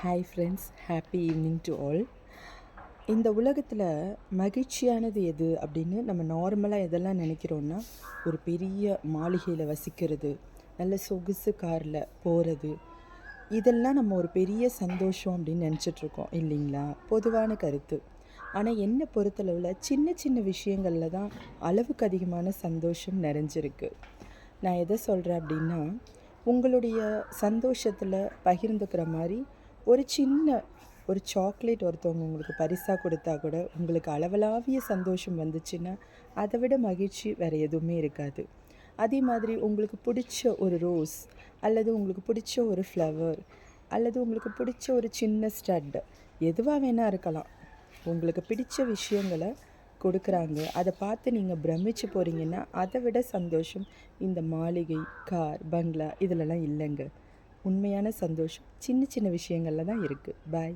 Hi friends happy evening to all இந்த உலகத்தில் மகிழ்ச்சியானது எது அப்படின்னு நம்ம நார்மலாக எதெல்லாம் நினைக்கிறோன்னா ஒரு பெரிய மாளிகையில் வசிக்கிறது நல்ல சொகுசு காரில் போகிறது இதெல்லாம் நம்ம ஒரு பெரிய சந்தோஷம் அப்படின்னு நினச்சிட்ருக்கோம் இல்லைங்களா? பொதுவான கருத்து. ஆனால் என்னை பொறுத்தளவில் சின்ன சின்ன விஷயங்களில் தான் அளவுக்கு அதிகமான சந்தோஷம் நிறைஞ்சிருக்கு. நான் எதை சொல்கிறேன் அப்படின்னா உங்களுடைய சந்தோஷத்தில் பகிர்ந்துக்கிற மாதிரி ஒரு சின்ன ஒரு சாக்லேட் ஒருத்தவங்க உங்களுக்கு பரிசாக கொடுத்தா கூட உங்களுக்கு அளவலாவிய சந்தோஷம் வந்துச்சுன்னா அதை விட மகிழ்ச்சி வேறு எதுவுமே இருக்காது. அதே மாதிரி உங்களுக்கு பிடிச்ச ஒரு ரோஸ் அல்லது உங்களுக்கு பிடிச்ச ஒரு ஃப்ளவர் அல்லது உங்களுக்கு பிடிச்ச ஒரு சின்ன ஸ்டட் எதுவாக வேணால் இருக்கலாம். உங்களுக்கு பிடிச்ச விஷயங்களை கொடுக்குறாங்க. அதை பார்த்து நீங்கள் பிரமிச்சு போகிறீங்கன்னா அதை விட சந்தோஷம் இந்த மாளிகை கார் பங்களா இதிலலாம் இல்லைங்க. உண்மையான சந்தோஷம். சின்ன சின்ன விஷயங்களில் தான் இருக்குது பாய்